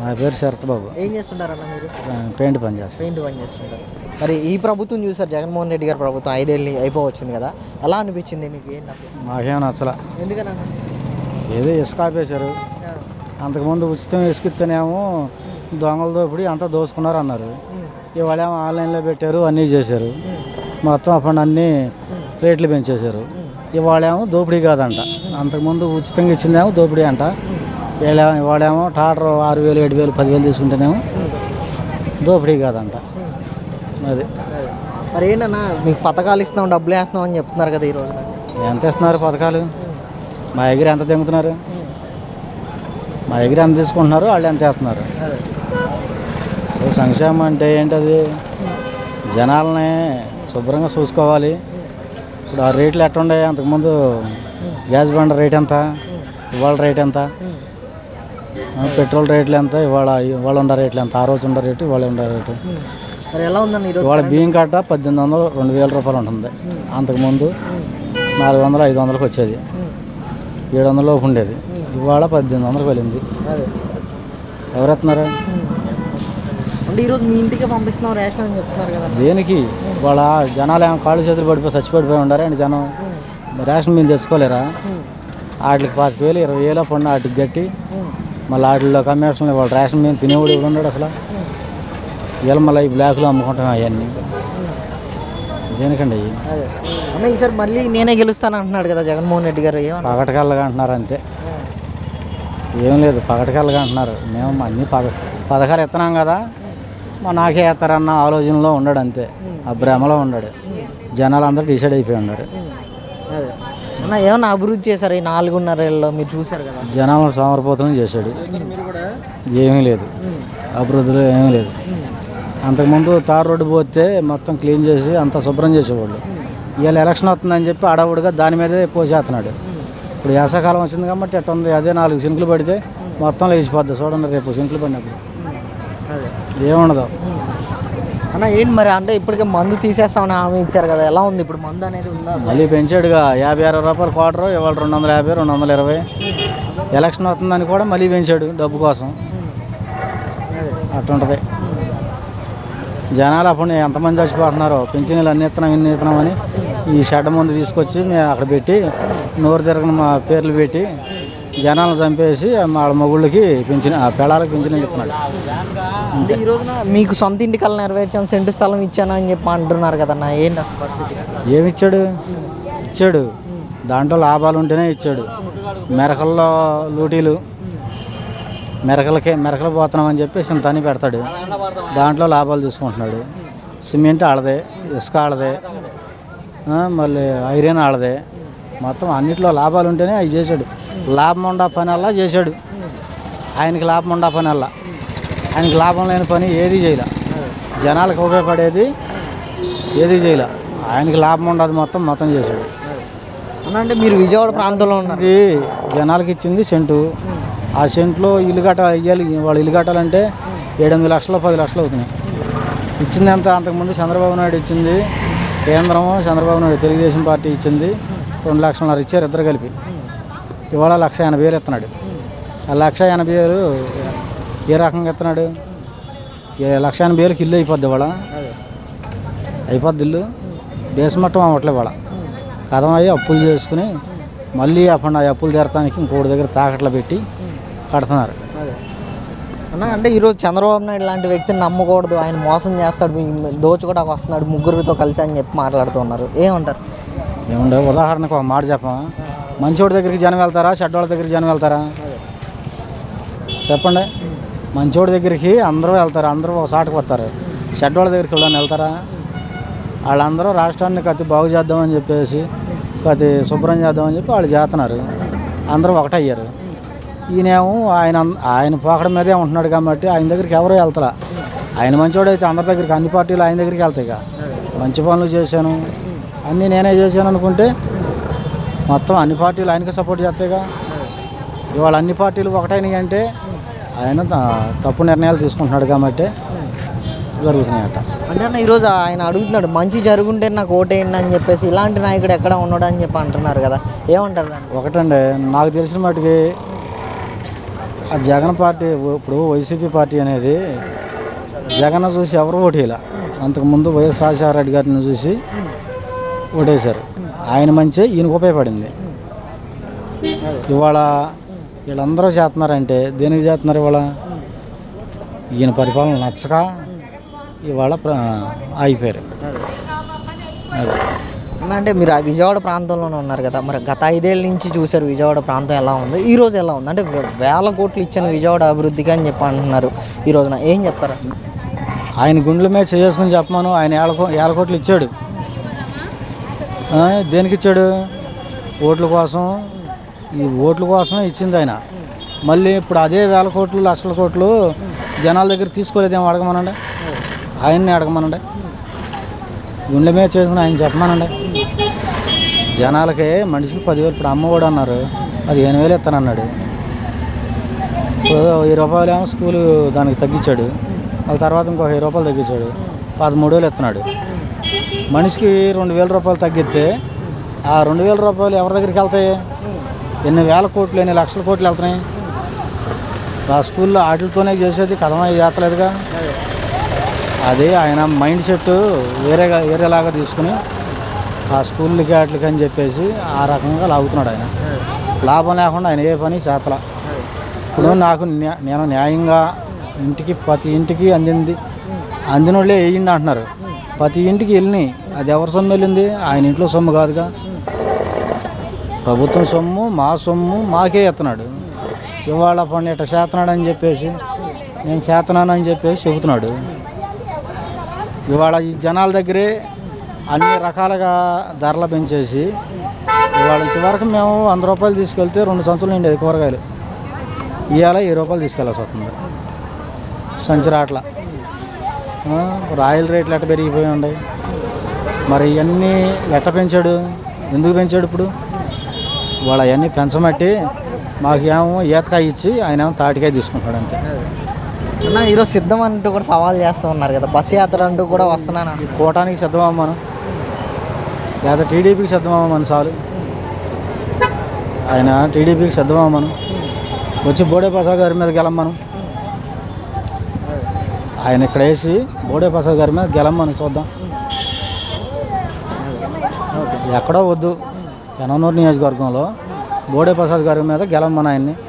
నా పేరు శరత్బాబు ఏం చేస్తుంటారన్న మీరు? పెయింట్ పని చేస్తాను పెయింట్ పని చేస్తుంటారు. మరి ఈ ప్రభుత్వం చూసారు జగన్మోహన్ రెడ్డి గారి ప్రభుత్వం ఐదేళ్ళు అయిపోవచ్చింది కదా ఎలా అనిపించింది మీకు? ఏంటి అసలు? మాకేం నచ్చల. ఎందుకనన్నా ఏదో ఇసుక ఆపేశారు. అంతకుముందు ఉచితం ఇసుకిస్తేనేమో దొంగల దోపిడి అంతా దోసుకున్నారు అన్నారు ఇవాళ ఏమో ఆన్లైన్లో పెట్టారు అన్నీ చేశారు. మొత్తం అప్పుడు అన్నీ రేట్లు పెంచేశారు. ఇవాళేమో దోపిడీ కాదంట. అంతకుముందు ఉచితంగా ఇచ్చిందేమో దోపిడీ అంట. వీళ్ళ ఇవాళేమో టాటర్ ఆరు వేలు ఏడు వేలు పదివేలు తీసుకుంటేనేమో దోపిడీ కాదంట. అది. మరి ఏంటన్నా మీకు పథకాలు ఇస్తున్నాం డబ్బులు వేస్తున్నాం అని చెప్తున్నారు కదా ఈ రోజున ఎంత ఇస్తున్నారు పథకాలు? మా దగ్గర ఎంత తెంగుతున్నారు మా దగ్గర ఎంత తీసుకుంటున్నారు? వాళ్ళు ఎంత వేస్తున్నారు? ఇప్పుడు సంక్షేమం అంటే ఏంటది? జనాలని శుభ్రంగా చూసుకోవాలి. ఇప్పుడు ఆ రేట్లు ఎట్ట ఉండే అంతకుముందు గ్యాస్ బండ రేట్ ఎంత? ఇవాళ రేట్ ఎంత? పెట్రోల్ రేట్లు ఎంత? ఇవాళ ఇవాళ ఉండే రేట్లు ఎంత? ఆ రోజు ఉండే రేటు ఇవాళ ఉండే రేటు. మరి ఎలా ఉందన్న ఈరోజు ఇవాళ బియ్యం కట్ట పద్దెనిమిది వందలు రెండు వేల రూపాయలు ఉంటుంది. అంతకుముందు నాలుగు వందలు ఐదు వందలకు వచ్చేది. ఏడు వందల లోపు ఉండేది. ఇవాళ పద్దెనిమిది వందలకు వెళ్ళింది. అదే. ఎవరు ఎత్తున్నారు అంటే ఈరోజు మీ ఇంటికే పంపిస్తున్నాం రేషన్ అని చెప్తున్నారు కదా. దేనికి? వాళ్ళ జనాలు ఏమో కాళ్ళు చేతులు పడిపోయి చచ్చిపడిపోయి ఉండారా అండి జనం. రేషన్ మీరు తెచ్చుకోలేరా? వాటికి పాతిక వేలు ఇరవై వేలు పండు వాటికి గట్టి మళ్ళీ వాటిలో కమిషన్లు వాళ్ళు రేషన్ మేము తినేవాడు ఎవడు ఉన్నాడు అసలు. వీళ్ళు మళ్ళీ ఈ బ్లాక్లో అమ్ముకుంటున్నాం అవన్నీ. దేనికండి అన్న ఈసారి మళ్ళీ నేనే గెలుస్తాను అంటున్నాడు కదా జగన్మోహన్ రెడ్డి గారు పగటకల్లగా అంటున్నారు అంతే. ఏం లేదు పగటకల్లగా అంటున్నారు. మేము అన్ని పద పథకాలు ఎత్తనాం కదా. మా నాకే ఎత్తారన్న ఆలోచనలో ఉన్నాడు అంతే. ఆ భ్రమలో ఉన్నాడు జనాలు అందరూ డిసైడ్ అయిపోయి ఉన్నారు. అదే. అన్న ఏమన్నా అభివృద్ధి చేశారు ఈ నాలుగున్నరేళ్ళలో? మీరు చూశారు కదా. జనాలను సోమరపోతనం చేశాడు. ఏమీ లేదు. అభివృద్ధిలో ఏమీ లేదు. అంతకుముందు తార్ రోడ్డు పోతే మొత్తం క్లీన్ చేసి అంతా శుభ్రం చేసేవాళ్ళు. ఇవాళ ఎలక్షన్ వస్తుందని చెప్పి అడవుడుగా దాని మీదే పోసేస్తున్నాడు. ఇప్పుడు వేసవకాలం వచ్చింది కాబట్టి ఎట్ట ఉంది? అదే నాలుగు సింకులు పడితే మొత్తం లేచిపోద్ది. చూడండి రేపు సింకులు పడినప్పుడు. ఏముండదు. అన్న ఏంటి మరి? అంటే ఇప్పటికే మందు తీసేస్తామని హామీ ఇచ్చారు కదా ఎలా ఉంది ఇప్పుడు మందు అనేది ఉందా? మళ్ళీ పెంచాడుగా. యాభై అరవై రూపాయలు క్వార్టర్ ఇవాళ రెండు వందల యాభై రెండు వందల ఇరవై. ఎలక్షన్ వస్తుందని కూడా మళ్ళీ పెంచాడు డబ్బు కోసం. అట్టుంటది. జనాలు అప్పుడు ఎంతమంది చచ్చిపోతున్నారో పింఛనీలు అన్ని ఇస్తున్నాం ఇన్ని ఇస్తున్నాం అని ఈ షెడ్ ముందు తీసుకొచ్చి మేము అక్కడ పెట్టి నోరు తిరగని మా పేర్లు పెట్టి జనాలను చంపేసి వాళ్ళ మొగుళ్ళకి పింఛన్ ఆ పెళ్ళాలకు పింఛనీలు ఇస్తున్నాడు అంటే ఈ రోజున మీకు సొంత ఇంటి కల్లా నెరవేర్చాను సెంటు స్థలం ఇచ్చాను అని చెప్పి అంటున్నారు కదన్న. ఏంటి ఏమి ఇచ్చాడు? ఇచ్చాడు. దాంట్లో లాభాలు ఉంటేనే ఇచ్చాడు. మెరకల్లో లూటీలు. మెరకలకే మెరకలు పోతున్నామని చెప్పి సింతాని పెడతాడు. దాంట్లో లాభాలు తీసుకుంటున్నాడు. సిమెంట్ ఆడదే ఇసుక ఆడదే మళ్ళీ ఐరన్ ఆడదే. మొత్తం అన్నిట్లో లాభాలు ఉంటేనే అవి చేశాడు. లాభం ఉండా పని అల్లా చేశాడు. ఆయనకి లాభం ఉండా పని అల్లా ఆయనకి లాభం లేని పని ఏది చేయలే. జనాలకు ఉపయోగపడేది ఏది చేయలే. ఆయనకి లాభం ఉండదు మొత్తం మొత్తం చేశాడు. అంటే మీరు విజయవాడ ప్రాంతంలో ఉన్నారు. ఇది జనాలకి ఇచ్చింది సెంటు. ఆ సెంట్లో ఇల్లు కట్ట ఇయ్యాలి. వాళ్ళు ఇల్లు కట్టాలంటే ఏడెనిమిది లక్షలు పది లక్షలు అవుతున్నాయి. ఇచ్చింది ఎంత? అంతకుముందు చంద్రబాబు నాయుడు ఇచ్చింది. కేంద్రము చంద్రబాబు నాయుడు తెలుగుదేశం పార్టీ ఇచ్చింది. రెండు లక్షలన్నర ఇచ్చారు ఇద్దరు కలిపి. ఇవాళ లక్ష ఎనభై వేలు ఇస్తున్నాడు. ఆ లక్ష ఎనభై వేలు ఏ రకంగా ఇస్తున్నాడు? ఏ లక్ష ఎనభై వేలకు ఇల్లు అయిపోద్ది ఇవాళ. అయిపోద్ది ఇల్లు. దేశమట్టం అవ్వట్లే ఇవాళ. కథం అయ్యి అప్పులు చేసుకుని మళ్ళీ అప్పుడు ఆ అప్పులు తీరటానికి ఇంకోటి దగ్గర తాకట్లు పెట్టి కడుతున్నారు. అన్న అంటే ఈరోజు చంద్రబాబు నాయుడు లాంటి వ్యక్తిని నమ్మకూడదు. ఆయన మోసం చేస్తాడు. దోచుకోవడానికి వస్తున్నాడు. ముగ్గురితో కలిసి అని చెప్పి మాట్లాడుతున్నారు ఏమంటారు? ఏముండే ఉదాహరణకు ఒక మాట చెప్పమా? మంచోడి దగ్గరికి జనం వెళ్తారా? చెడ్డోళ్ళ దగ్గరికి జనం వెళ్తారా? చెప్పండి. మంచోడి దగ్గరికి అందరూ వెళ్తారు? అందరూ ఒక సాటుకు వస్తారు. చెడ్డోళ్ళ దగ్గరికి వెళ్ళని వెళ్తారా? వాళ్ళందరూ రాష్ట్రాన్ని కత్తి బాగు చేద్దామని చెప్పేసి కత్తి శుభ్రం చేద్దామని చెప్పి వాళ్ళు చేస్తున్నారు. అందరూ ఒకటయ్యారు. ఈయనేమో ఆయన ఆయన పోకడ మీదే ఉంటున్నాడు కాబట్టి ఆయన దగ్గరికి ఎవరు వెళ్తారా ఆయన మంచోడైతే అందరి దగ్గరికి అన్ని పార్టీలు ఆయన దగ్గరికి వెళ్తాయి మంచి పనులు చేశాను. అన్నీ నేనే చేశాను అనుకుంటే మొత్తం అన్ని పార్టీలు ఆయనకి సపోర్ట్ చేస్తాయిగా. ఇవాళ అన్ని పార్టీలు ఒకటైనవి అంటే ఆయన తప్పు నిర్ణయాలు తీసుకుంటున్నాడు కాబట్టి జరుగుతున్నాయి అట్ట అంటే అన్న ఈరోజు ఆయన అడుగుతున్నాడు మంచి జరుగుంటే నాకు ఓటేయండి అని చెప్పేసి ఇలాంటి నాయకుడు ఎక్కడ ఉన్నాడు అని చెప్పి అంటున్నారు కదా. ఏమంటారు ఒకటండి నాకు తెలిసిన మటుకి ఆ జగన్ పార్టీ ఇప్పుడు వైసీపీ పార్టీ అనేది జగన్ చూసి ఎవరు ఓటేయాల. అంతకుముందు వైఎస్ రాజశేఖర రెడ్డి గారిని చూసి ఓటేశారు. ఆయన మంచి ఈయనకు ఉపయోగపడింది. ఇవాళ వీళ్ళందరూ చేస్తున్నారంటే దేనికి చేస్తున్నారు ఇవాళ? ఈయన పరిపాలన నచ్చక ఇవాళ ఆగిపోయారు. అంటే మీరు ఆ విజయవాడ ప్రాంతంలోనే ఉన్నారు కదా మరి గత ఐదేళ్ళ నుంచి చూశారు విజయవాడ ప్రాంతం ఎలా ఉంది? ఈ రోజు ఎలా ఉంది? అంటే వేల కోట్లు ఇచ్చిన విజయవాడ అభివృద్ధికి అని చెప్పి అంటున్నారు ఈ రోజున. ఏం చెప్తారు? ఆయన గుండెల మీద చేసుకుని చెప్పమాను ఆయన ఏళ్ళ ఏళ్ళ కోట్లు ఇచ్చాడు. దేనికి ఇచ్చాడు? ఓట్ల కోసం. ఈ ఓట్ల కోసమే ఇచ్చింది ఆయన. మళ్ళీ ఇప్పుడు అదే వేల కోట్లు లక్షల కోట్లు జనాల దగ్గర తీసుకోలేదేమో అడగమనండి? ఆయన్ని అడగమనండి. గుండె మీద చేసుకుని ఆయన చెప్పమనండి. జనాలకి మనిషికి పదివేలు ఇప్పుడు అమ్మఒడు అన్నారు. పదిహేను వేలు ఇస్తానన్నాడు. ఇప్పుడు వెయ్యి రూపాయలు ఏమో స్కూలు దానికి తగ్గించాడు. వాళ్ళ తర్వాత ఇంకో వెయ్యి రూపాయలు తగ్గించాడు. పదమూడు వేలు ఇస్తున్నాడు. మనిషికి రెండు వేల రూపాయలు తగ్గితే ఆ రెండు వేల రూపాయలు ఎవరి దగ్గరికి వెళ్తాయి? ఎన్ని వేల కోట్లు ఎన్ని లక్షల కోట్లు వెళ్తున్నాయి? ఆ స్కూల్లో ఆటలతోనే చేసేది కథమే చేస్తలేదుగా. అదే ఆయన మైండ్ సెట్ వేరేగా వేరేలాగా తీసుకుని ఆ స్కూళ్ళకి వాటికి అని చెప్పేసి ఆ రకంగా లాగుతున్నాడు ఆయన. లాభం లేకుండా ఆయన ఏ పని చేతల ఇప్పుడు నాకు నేను న్యాయంగా ఇంటికి ప్రతి ఇంటికి అందింది అందినోళ్ళే వేయండి అంటున్నారు? ప్రతి ఇంటికి వెళ్ళినాయి. అది ఎవరి సొమ్ము వెళ్ళింది? ఆయన ఇంట్లో సొమ్ము కాదుగా. ప్రభుత్వం సొమ్ము మా సొమ్ము మాకే ఎత్తున్నాడు ఇవాళ పని ఇట్ట చేస్తున్నాడు అని చెప్పేసి నేను చేస్తున్నానని చెప్పేసి చెబుతున్నాడు. ఇవాళ ఈ జనాల దగ్గరే అన్ని రకాలుగా ధరలు పెంచేసి ఇవాళ ఇంతవరకు మేము వంద రూపాయలు తీసుకెళ్తే రెండు సంచులు నిండేది కూరగాయలు. ఇవాళ ఇరవై రూపాయలు తీసుకెళ్ళాల్సి వస్తుంది. సంచి రాయల్ రేట్లు ఎట్ట పెరిగిపోయి ఉన్నాయి? మరి ఇవన్నీ ఎట్ట పెంచాడు? ఎందుకు పెంచాడు ఇప్పుడు? వాళ్ళ అవన్నీ పెంచమట్టి మాకేమో ఈతకాయ ఇచ్చి ఆయన ఏమో తాటికాయ తీసుకుంటాడు అంతే. అన్న ఈరోజు సిద్ధం అంటూ కూడా సవాల్ చేస్తూ ఉన్నారు కదా. బస్ యాత్ర అంటూ కూడా వస్తున్నాను? కూటానికి సిద్ధమమ్మను లేదా టీడీపీకి సిద్ధమమ్మను చాలు? ఆయన టీడీపీకి సిద్ధమమ్మను వచ్చి బోడే ప్రసాద్ గారి మీద గెలమ్మను ఆయన ఇక్కడ వేసి బోడే ప్రసాద్ గారి మీద గెలమ్మని చూద్దాం. ఎక్కడో వద్దు పెననూరు నియోజకవర్గంలో బోడే ప్రసాద్ గారి మీద గెలమ్మని ఆయన్ని.